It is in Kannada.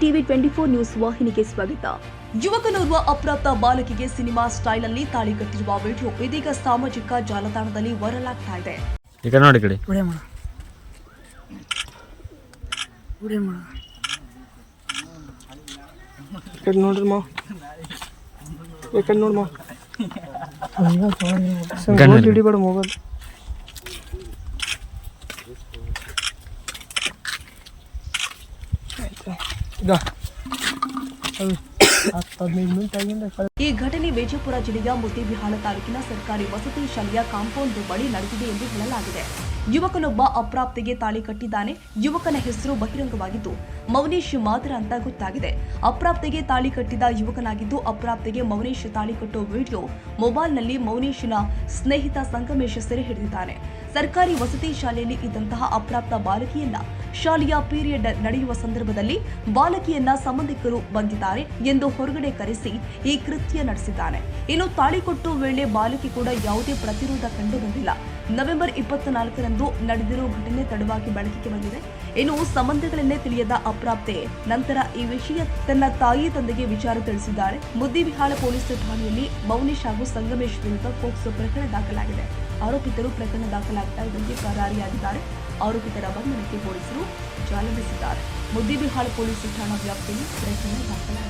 ಟಿವಿ ಟ್ವೆಂಟಿ ಫೋರ್ ನ್ಯೂಸ್ ವಾಹಿನಿಗೆ ಸ್ವಾಗತ. ಯುವಕನೋರ್ವ ಅಪ್ರಾಪ್ತ ಬಾಲಕಿಗೆ ಸಿನಿಮಾ ಸ್ಟೈಲ್ ಅಲ್ಲಿ ತಾಳಿ ಕಟ್ಟಿರುವ ವಿಡಿಯೋ ಇದೀಗ ಸಾಮಾಜಿಕ ಜಾಲತಾಣದಲ್ಲಿ ವರಲಾಗ್ತಾ ಆಗ್ತಾ ಇದೆ. ಈಗ ನೋಡಿ ಕಡೆ. ನೋಡ್ರಿ ಮೊಬೈಲ್ 对个这 ಈ ಘಟನೆ ವಿಜಯಪುರ ಜಿಲ್ಲೆಯ ಮುದ್ದೇಬಿಹಾಳ ತಾಲೂಕಿನ ಸರ್ಕಾರಿ ವಸತಿ ಶಾಲೆಯ ಕಾಂಪೌಂಡ್ ಬಳಿ ನಡೆದಿದೆ ಎಂದು ಹೇಳಲಾಗಿದೆ. ಯುವಕನೊಬ್ಬ ಅಪ್ರಾಪ್ತಿಗೆ ತಾಳಿ ಕಟ್ಟಿದ್ದಾನೆ. ಯುವಕನ ಹೆಸರು ಬಹಿರಂಗವಾಗಿದ್ದು, ಮೌನೇಶ್ ಮಾತ್ರ ಅಂತ ಗೊತ್ತಾಗಿದೆ. ಅಪ್ರಾಪ್ತಿಗೆ ತಾಳಿ ಕಟ್ಟಿದ ಯುವಕನಾಗಿದ್ದು, ಅಪ್ರಾಪ್ತಿಗೆ ಮೌನೇಶ್ ತಾಳಿ ಕಟ್ಟೋ ವಿಡಿಯೋ ಮೊಬೈಲ್ನಲ್ಲಿ ಮೌನೇಶ್ನ ಸ್ನೇಹಿತ ಸಂಗಮೇಶ್ ಸೆರೆ ಹಿಡಿದಿದ್ದಾನೆ. ಸರ್ಕಾರಿ ವಸತಿ ಶಾಲೆಯಲ್ಲಿ ಇದ್ದಂತಹ ಅಪ್ರಾಪ್ತ ಬಾಲಕಿಯನ್ನ ಶಾಲೆಯ ಪೀರಿಯಡ್ ನಡೆಯುವ ಸಂದರ್ಭದಲ್ಲಿ ಬಾಲಕಿಯನ್ನ ಸಂಬಂಧಿಕರು ಬಂದಿದ್ದಾರೆ ಎಂದು ಹೊರಗಡೆ ಕರೆಸಿ ಈ ಕೃತ್ಯ ನಡೆಸಿದ್ದಾನೆ. ಇನ್ನು ತಾಳಿ ಕೊಟ್ಟು ವೇಳೆ ಬಾಲಕಿ ಕೂಡ ಯಾವುದೇ ಪ್ರತಿರೋಧ ಕಂಡು ಬಂದಿಲ್ಲ ನವೆಂಬರ್ ಇಪ್ಪತ್ನಾಲ್ಕರಂದು ನಡೆದಿರುವ ಘಟನೆ ತಡವಾಗಿ ಬೆಳಕಿಗೆ ಬಂದಿದೆ. ಇನ್ನು ಸಂಬಂಧಗಳನ್ನೇ ತಿಳಿಯದ ಅಪ್ರಾಪ್ತೆ ನಂತರ ಈ ವಿಷಯ ತನ್ನ ತಾಯಿ ತಂದೆಗೆ ವಿಚಾರ ತಿಳಿಸಿದ್ದಾರೆ. ಮುದ್ದಿವಿಹಾಳ ಪೊಲೀಸ್ ಠಾಣೆಯಲ್ಲಿ ಮೌನೇಶ್ ಹಾಗೂ ಸಂಗಮೇಶ್ ವಿರುದ್ಧ ಪೋಕ್ಸೋ ಪ್ರಕರಣ ದಾಖಲಾಗಿದೆ. ಆರೋಪಿತರು ಪ್ರಕರಣ ದಾಖಲಾಗ್ತಾ ಇದ್ದಂತೆ ಪರಾರಿಯಾಗಿದ್ದಾರೆ. ಆರೋಪಿತರ ಬಂಧನಕ್ಕೆ ಪೊಲೀಸರು ಜಾಲಿಸಿದ್ದಾರೆ ಮುದ್ದಿಬಿಹಾಳ ಪೊಲೀಸ್ ಠಾಣಾ ವ್ಯಾಪ್ತಿಯಲ್ಲಿ ಪ್ರಕರಣ ದಾಖಲಾಗಿದೆ.